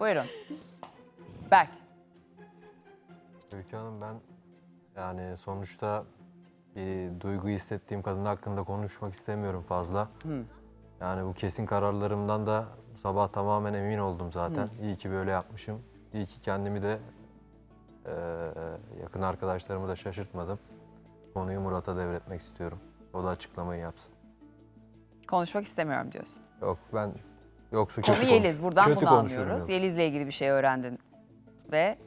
Buyurun. Berk. Öykü Hanım ben yani sonuçta bir duygu hissettiğim kadın hakkında konuşmak istemiyorum fazla. Yani bu kesin kararlarımdan da bu sabah tamamen emin oldum zaten. İyi ki böyle yapmışım. İyi ki kendimi de eee, yakın arkadaşlarımı da şaşırtmadım. Konuyu Murat'a devretmek istiyorum. O da açıklamayı yapsın. Konuşmak istemiyorum diyorsun. Yok ben yoksa Konu kötü Yeliz. konuş- Buradan kötü bunu anlıyoruz. yoksa. Yeliz'le ilgili bir şey öğrendin ve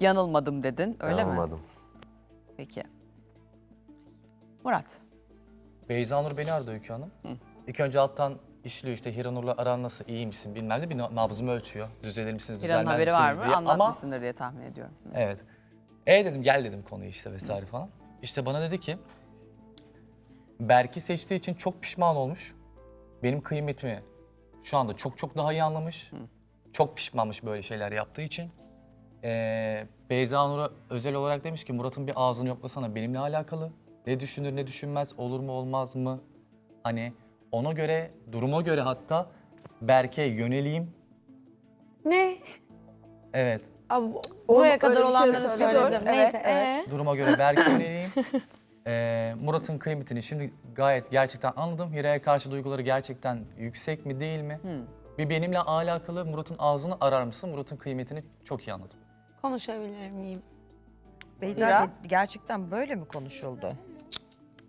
yanılmadım dedin. Öyle mi? Yanılmadım. Peki. Murat. Beyza Nur beni aradı Öykü Hanım. İlk önce alttan işliyor işte Hiranur'la aran nasıl iyi misin bilmem ne bir na- nabzımı ölçüyor. Düzelir misiniz Hiran'ın düzelmez haberi var misiniz mı? diye. Ama Anlatmışsındır diye tahmin ediyorum. evet. E dedim gel dedim konuyu işte vesaire falan. İşte bana dedi ki Berk'i seçtiği için çok pişman olmuş. Benim kıymetimi şu anda çok çok daha iyi anlamış. Çok pişmanmış böyle şeyler yaptığı için. Ee, Beyza Nur'a özel olarak demiş ki Murat'ın bir ağzını yoklasana benimle alakalı. Ne düşünür ne düşünmez olur mu olmaz mı? Hani ona göre duruma göre hatta Berk'e yöneleyim. Ne? Evet Abi, buraya kadar şey olanları söyle. söyledim. Neyse. evet, ee? duruma göre Berk'e yöneleyim. Ee, Murat'ın kıymetini şimdi gayet gerçekten anladım. Hira'ya karşı duyguları gerçekten yüksek mi değil mi? Bir benimle alakalı Murat'ın ağzını arar mısın? Murat'ın kıymetini çok iyi anladım. Konuşabilir miyim? Beyza gerçekten böyle mi konuşuldu?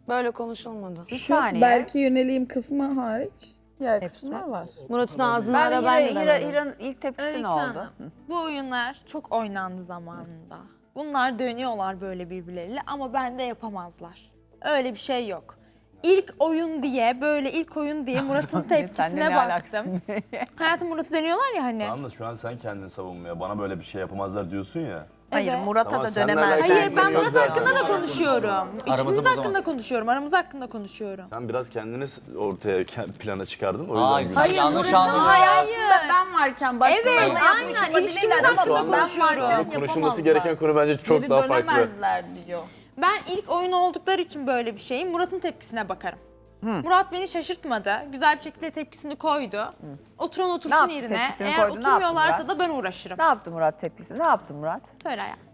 Böyle konuşulmadı. Bir Şu saniye. belki yöneleyim kısmı hariç diğer kısımlar var. Murat'ın ağzını ben ara Hira, ben de Hira, demedim. Hira'nın ilk tepkisi Öykü ne oldu? Hanım, Bu oyunlar çok oynandı zamanında. Bunlar dönüyorlar böyle birbirleriyle ama bende yapamazlar. Öyle bir şey yok. İlk oyun diye böyle ilk oyun diye Murat'ın tepkisine ne baktım. Hayatım Murat'ı deniyorlar ya hani. Tamam da şu an sen kendini savunmaya, bana böyle bir şey yapamazlar diyorsun ya. Hayır Evet. Murat'a Tamam, da seninle dönemez. Hayır ben Murat hakkında da konuşuyorum. De bozamaz. hakkında konuşuyorum. Aramız hakkında konuşuyorum. Sen biraz kendini s- ortaya ke- plana çıkardın. O yüzden Hayır, güzel. sen yanlış Murat'ın anladın. hayatında ben varken başkaları Evet aynen ilişkimiz hakkında konuşuyorum. Konuşulması gereken konu bence çok Geri daha farklı. dönemezler diyor. Ben ilk oyun oldukları için böyle bir şeyim. Murat'ın tepkisine bakarım. Murat beni şaşırtmadı. Güzel bir şekilde tepkisini koydu. Oturan Ne otursun yaptı? yerine. Tepkisini Eğer koydu, ne yaptı oturmuyorlarsa Murat? da ben uğraşırım. Ne yaptı Murat tepkisi? Ne yaptı Murat? Söyle hayatım.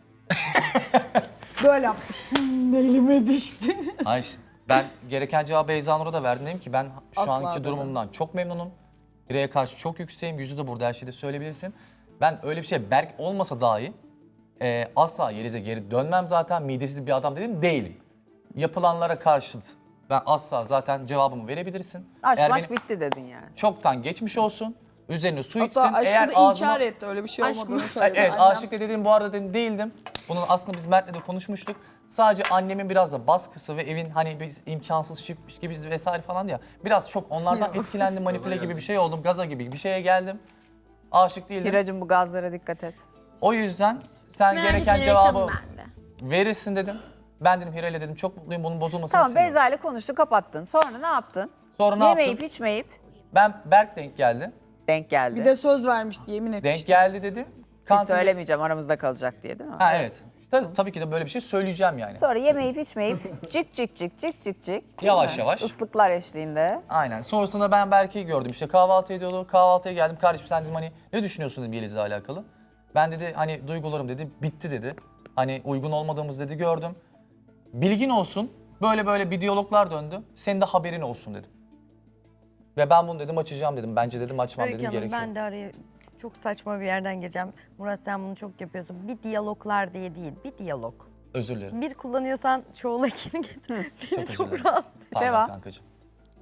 Böyle yaptı. Elime düştü. Hayır. Ben gereken cevabı Beyza Nur'a da verdim. Dedim ki ben şu Asla anki dedim. durumumdan çok memnunum. Hira'ya karşı çok yükseğim. Yüzü de burada her şeyi de söyleyebilirsin. Ben öyle bir şey Berk olmasa dahi e, asla Yeliz'e geri dönmem zaten. Midesiz bir adam dedim değilim. Yapılanlara karşıt ben asla zaten cevabımı verebilirsin. Aşk Eğer maş benim bitti dedin yani. çoktan geçmiş olsun. Üzerine su içsin. Hatta aşkı Eğer da ağzıma... inkar etti. Öyle bir şey Aşk olmadığını mı? söyledi. Evet Annem- aşık da dediğim bu arada dedim, değildim. Bunun aslında biz Mert'le de konuşmuştuk. Sadece annemin biraz da baskısı ve evin hani biz imkansız çıkmış gibi vesaire falan ya. Biraz çok onlardan etkilendim manipüle gibi bir şey oldum. Gaza gibi bir şeye geldim. Aşık değildim. Hiracığım bu gazlara dikkat et. O yüzden sen Merak gereken etmeye cevabı yakınım ben de. verirsin dedim. Ben dedim Hira ile dedim çok mutluyum bunun bozulmasını Tamam istemiyorum. Beyza ile konuştu kapattın. Sonra ne yaptın? Sonra ne Yemeyip yaptım? içmeyip Ben Berk denk geldi. denk geldi. Bir de söz vermişti yemin Denk etmişti. geldi dedi. Siz Kantinde- söylemeyeceğim aramızda kalacak diye değil mi? Ha evet. Tabii, tabii ki de böyle bir şey söyleyeceğim yani. Sonra yemeyip içmeyip cik cik cik cik cik cik. Yavaş yavaş. Islıklar eşliğinde. Aynen. Sonrasında ben Berke'yi gördüm. İşte kahvaltı ediyordu. Kahvaltıya geldim. Kardeşim sen dedim hani ne düşünüyorsun dedim Yeliz'le alakalı. Ben dedi hani duygularım dedi bitti dedi. Hani uygun olmadığımız dedi gördüm. Bilgin olsun. Böyle böyle bir diyaloglar döndü. Senin de haberin olsun dedim. Ve ben bunu dedim açacağım dedim. Bence dedim açmam Öykü dedim Hanım gerekiyor. ben de araya çok saçma bir yerden gireceğim. Murat sen bunu çok yapıyorsun. Bir diyaloglar diye değil, bir diyalog. Özür dilerim. Bir kullanıyorsan çoğul ekini getir. Çok Beni özür çok dilerim. rahatsız Pardon Devam. kankacığım.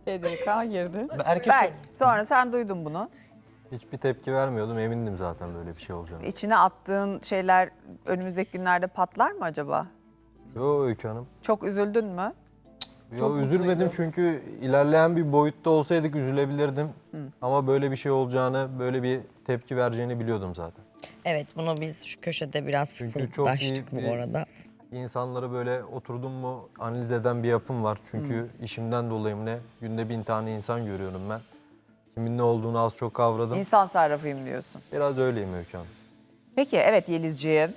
TDK girdi. Erkek Berk sonra sen duydun bunu. Hiçbir tepki vermiyordum. Emindim zaten böyle bir şey olacağını. İçine attığın şeyler önümüzdeki günlerde patlar mı acaba? Yo Öykü Hanım. Çok üzüldün mü? Yo üzülmedim çünkü ilerleyen bir boyutta olsaydık üzülebilirdim. Ama böyle bir şey olacağını, böyle bir tepki vereceğini biliyordum zaten. Evet bunu biz şu köşede biraz Çünkü çok iyi fısıldaştık bir- bu arada. İnsanları böyle oturdum mu analiz eden bir yapım var. Çünkü işimden dolayı mı ne günde bin tane insan görüyorum ben. Kimin ne olduğunu az çok kavradım. İnsan sarrafıyım diyorsun. Biraz öyleyim Öykü Hanım. Peki evet Yelizciğim.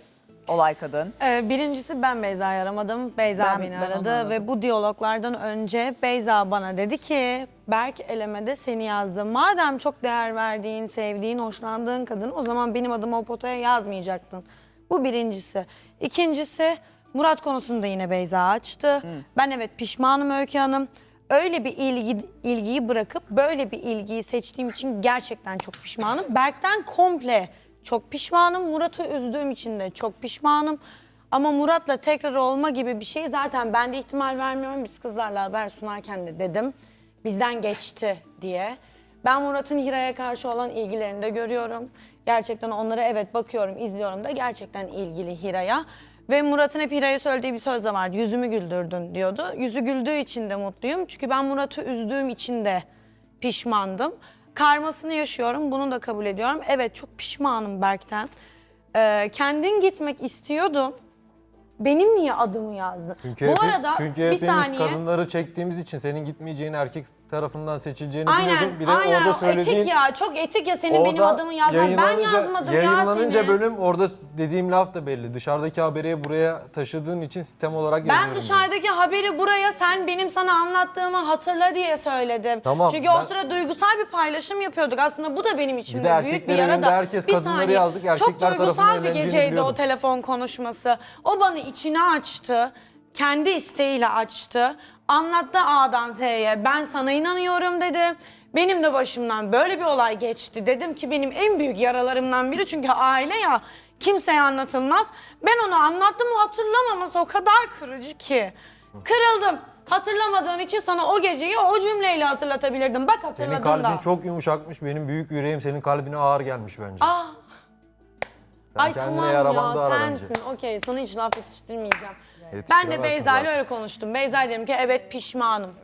olay kadın. Ee, birincisi ben Beyza'yı aramadım. Beyza Ben- beni ben onu aradı aradım. ve bu diyaloglardan önce Beyza bana dedi ki Berk elemede seni yazdı. Madem çok değer verdiğin, sevdiğin, hoşlandığın kadın o zaman benim adımı o potaya yazmayacaktın. Bu birincisi. İkincisi Murat konusunda yine Beyza açtı. Ben evet pişmanım Öykü Hanım. Öyle bir ilgi, ilgiyi bırakıp böyle bir ilgiyi seçtiğim için gerçekten çok pişmanım. Berk'ten komple çok pişmanım. Murat'ı üzdüğüm için de çok pişmanım. Ama Murat'la tekrar olma gibi bir şey zaten ben de ihtimal vermiyorum. Biz kızlarla haber sunarken de dedim. Bizden geçti diye. Ben Murat'ın Hira'ya karşı olan ilgilerini de görüyorum. Gerçekten onlara evet bakıyorum, izliyorum da gerçekten ilgili Hira'ya. Ve Murat'ın hep Hira'ya söylediği bir söz de vardı. Yüzümü güldürdün diyordu. Yüzü güldüğü için de mutluyum. Çünkü ben Murat'ı üzdüğüm için de pişmandım. Karmasını yaşıyorum. Bunu da kabul ediyorum. Evet çok pişmanım Berk'ten. Ee, kendin gitmek istiyordun. Benim niye adımı yazdın? Çünkü, Bu hepi- arada çünkü bir hepimiz saniye. kadınları çektiğimiz için senin gitmeyeceğini erkek tarafından seçileceğini biliyordum. Bir de aynen. orada söylediğin Etik ya, çok etik ya senin benim adımı yazman. Ben yayınlanınca- yazmadım Yayınlanınca Yasemin. bölüm orada dediğim laf da belli. Dışarıdaki haberi buraya taşıdığın için sistem olarak Ben yazıyorum dışarıdaki haberi buraya sen benim sana anlattığımı hatırla diye söyledim. Tamam, Çünkü o ben- sıra duygusal bir paylaşım yapıyorduk. Aslında bu da benim içimde de büyük bir erkekler yara da. herkes Bir kadınları saniye. yazdık, Çok erkekler tarafından duygusal bir eğlendiğini geceydi o biliyordum. telefon konuşması. O bana içini açtı. Kendi isteğiyle açtı. Anlattı A'dan Z'ye. Ben sana inanıyorum dedi. Benim de başımdan böyle bir olay geçti. Dedim ki benim en büyük yaralarımdan biri çünkü aile ya kimseye anlatılmaz. Ben onu anlattım o hatırlamaması o kadar kırıcı ki. Kırıldım. Hatırlamadığın için sana o geceyi o cümleyle hatırlatabilirdim. Bak Senin hatırladın kalbin da. çok yumuşakmış. Benim büyük yüreğim senin kalbine ağır gelmiş bence. Ah, Sen ay kendine tamam ya sensin. Okey sana hiç laf yetiştirmeyeceğim. Ben de Yetiştiremezsin Beyza ile zaten. öyle konuştum. Beyza dedim ki evet pişmanım.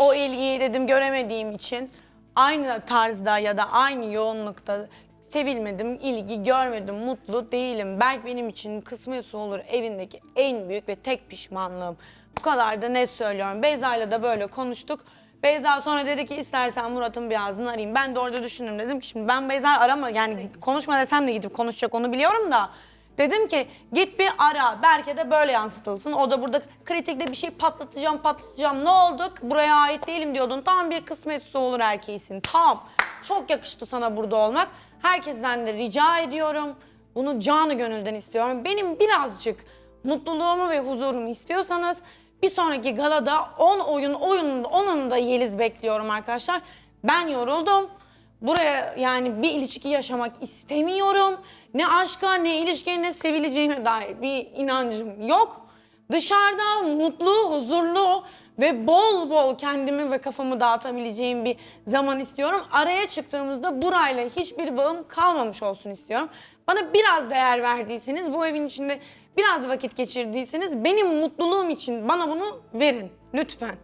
O ilgiyi dedim göremediğim için aynı tarzda ya da aynı yoğunlukta sevilmedim, ilgi görmedim, mutlu değilim. Berk benim için kısmetse olur evindeki en büyük ve tek pişmanlığım. Bu kadar da net söylüyorum. Beyza ile de böyle konuştuk. Beyza sonra dedi ki istersen Murat'ın bir ağzını arayayım. Ben de orada düşündüm dedim ki şimdi ben Beyza'yı arama yani konuşma desem de gidip konuşacak onu biliyorum da. Dedim ki git bir ara. Berke de böyle yansıtılsın. O da burada kritikte bir şey patlatacağım patlatacağım. Ne olduk? Buraya ait değilim diyordun. Tam bir kısmetse olur erkeğisin. Tam. Çok yakıştı sana burada olmak. Herkesten de rica ediyorum. Bunu canı gönülden istiyorum. Benim birazcık mutluluğumu ve huzurumu istiyorsanız bir sonraki galada 10 oyun oyununda 10'unu da Yeliz bekliyorum arkadaşlar. Ben yoruldum. Buraya yani bir ilişki yaşamak istemiyorum. Ne aşka, ne ilişkiye, ne sevileceğime dair bir inancım yok. Dışarıda mutlu, huzurlu ve bol bol kendimi ve kafamı dağıtabileceğim bir zaman istiyorum. Araya çıktığımızda burayla hiçbir bağım kalmamış olsun istiyorum. Bana biraz değer verdiyseniz, bu evin içinde biraz vakit geçirdiyseniz benim mutluluğum için bana bunu verin lütfen.